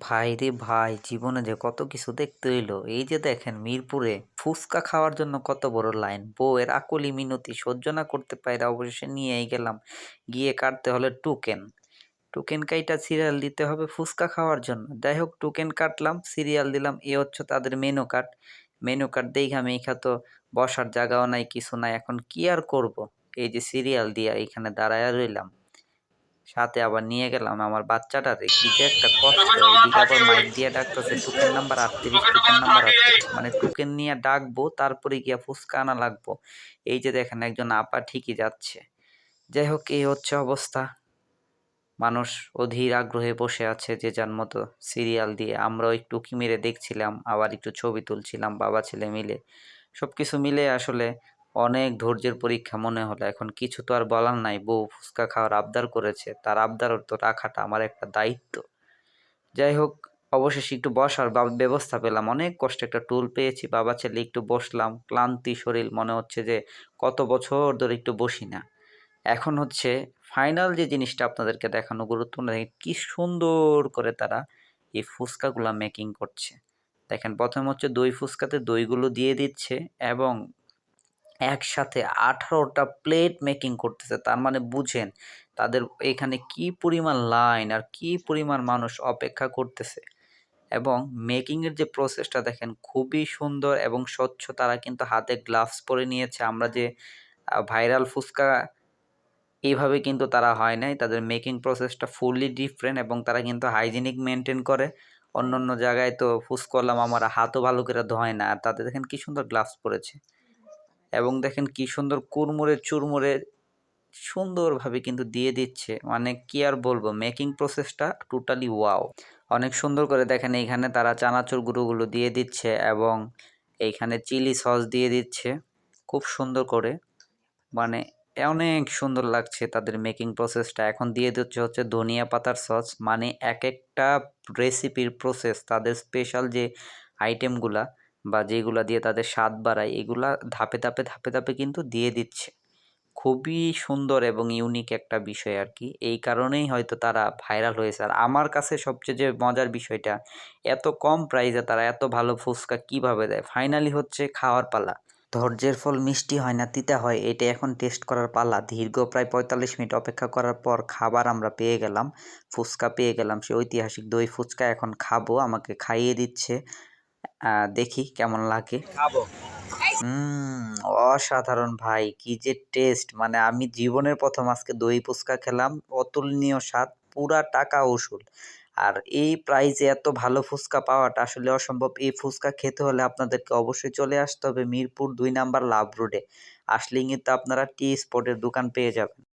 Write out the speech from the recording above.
ভাই রে ভাই, জীবনে যে কত কিছু দেখতে হইল। এই যে দেখেন মিরপুরে ফুচকা খাওয়ার জন্য কত বড় লাইন। বউয়ের আকুলি মিনতি সহ্য না করতে পাইরা অবশেষে নিয়েই গেলাম। গিয়ে কাটতে হলে টোকেন। টোকেন কাইটা সিরিয়াল দিতে হবে ফুচকা খাওয়ার জন্য। যাই হোক, টোকেন কাটলাম, সিরিয়াল দিলাম, এ হচ্ছে তাদের মেনু কার্ড। মেনু কার্ড দেখা মেখা তো বসার জায়গাও নাই, কিছু নাই, এখন কি আর করব? এই যে সিরিয়াল দিয়া এখানে দাঁড়ায় রইলাম। সাথে আবার নিয়ে গেলাম। আমার বাচ্চাটারে কি যে একটা কষ্ট এদিকে আবার মাইক দিয়ে। ডাকতেছে টুকেন নাম্বার আটত্রিশ টোকেন নাম্বার আটত্রিশ। মানে টুকেন নিয়ে ডাকবো তারপরে গিয়া ফুচকা আনা লাগবো। এই যে দেখেন একজন আপা ঠিকই যাচ্ছে। যাই হোক এই হচ্ছে অবস্থা। মানুষ অধীর আগ্রহে বসে আছে যে যার মতো সিরিয়াল দিয়ে। আমরাও একটু উকি মেরে দেখছিলাম আবার একটু ছবি তুলছিলাম বাবা ছেলে মিলে। সব কিছু মিলে আসলে অনেক ধৈর্যের পরীক্ষা মনে হলো। এখন কিছু তো আর বলার নাই। বউ ফুচকা খাওয়ার আবদার করেছে। তার আবদার তো রাখাটা আমার একটা দায়িত্ব। যাই হোক, অবশেষে একটু বসার ব্যবস্থা পেলাম। অনেক কষ্টে একটা টুল পেয়েছি। বাবা ছেলে একটু বসলাম। ক্লান্তি শরীর মনে হচ্ছে যে কত বছর ধরে একটু বসি না। এখন হচ্ছে ফাইনাল যে জিনিসটা আপনাদেরকে দেখানো গুরুত্বপূর্ণ, দেখেন কি সুন্দর করে তারা এই ফুচকাগুলা মেকিং করছে। দেখেন প্রথম হচ্ছে দই ফুচকাতে দইগুলো দিয়ে দিচ্ছে এবং একসাথে আঠারোটা প্লেট মেকিং করতেছে, তার মানে বুঝেন তাদের এখানে কি পরিমাণ লাইন আর কি পরিমাণ মানুষ অপেক্ষা করতেছে। এবং মেকিংয়ের যে প্রসেসটা দেখেন খুবই সুন্দর এবং স্বচ্ছ, তারা কিন্তু হাতে গ্লাভস পরে নিয়েছে। আমরা যে ভাইরাল ফুচকা এইভাবে কিন্তু তারা হয় নাই। তাদের মেকিং প্রসেসটা ফুললি ডিফারেন্ট এবং তারা কিন্তু হাইজিনিক মেনটেন করে। অন্য অন্য জায়গায় তো ফুস করলাম আমার হাতও ভালো করে ধোয় না। আর তাদের দেখেন কী সুন্দর গ্লাভস পরেছে। এবং দেখেন কি সুন্দর কুরমুরে চুরমুড়ে সুন্দরভাবে কিন্তু দিয়ে দিচ্ছে। মানে কি আর বলব মেকিং প্রসেসটা টোটালি ওয়াও অনেক সুন্দর করে দেখেন এইখানে তারা চানাচুর গুঁড়োগুলো দিয়ে দিচ্ছে এবং এইখানে চিলি সস দিয়ে দিচ্ছে। খুব সুন্দর করে। মানে অনেক সুন্দর লাগছে তাদের মেকিং প্রসেসটা এখন দিয়ে দিচ্ছে হচ্ছে ধনিয়া পাতার সস মানে এক একটা রেসিপির প্রসেস তাদের স্পেশাল যে আইটেমগুলা বা যেগুলা দিয়ে তাদের স্বাদ বাড়ায়, এগুলা ধাপে ধাপে ধাপে ধাপে কিন্তু দিয়ে দিচ্ছে। খুবই সুন্দর এবং ইউনিক একটা বিষয় আর কি এই কারণেই হয়তো তারা ভাইরাল হয়েছে। আর আমার কাছে সবচেয়ে যে মজার বিষয়টা, এত কম প্রাইসে তারা এত ভালো ফুচকা কীভাবে দেয়? ফাইনালি হচ্ছে খাওয়ার পালা। ধৈর্যের ফল মিষ্টি হয় না, তিতা হয়, এটা এখন টেস্ট করার পালা। দীর্ঘ প্রায় পঁয়তাল্লিশ মিনিট অপেক্ষা করার পর খাবার আমরা পেয়ে গেলাম, ফুচকা পেয়ে গেলাম। সে ঐতিহাসিক দই ফুচকা এখন খাব, আমাকে খাইয়ে দিচ্ছে। দেখি কেমন লাগে। খাব। অসাধারণ ভাই কি যে টেস্ট মানে আমি জীবনের প্রথম আজকে দই ফুচকা খেলাম অতুলনীয় স্বাদ পুরা টাকা উসুল। আর এই প্রাইসে এত ভালো ফুচকা পাওয়াটা আসলে অসম্ভব। এই ফুচকা খেতে হলে আপনাদেরকে অবশ্যই চলে আসতে হবে মিরপুর দুই নাম্বার লাভ রোডে। আসলেই কিন্তু আপনারা টি স্পটের দোকান পেয়ে যাবেন।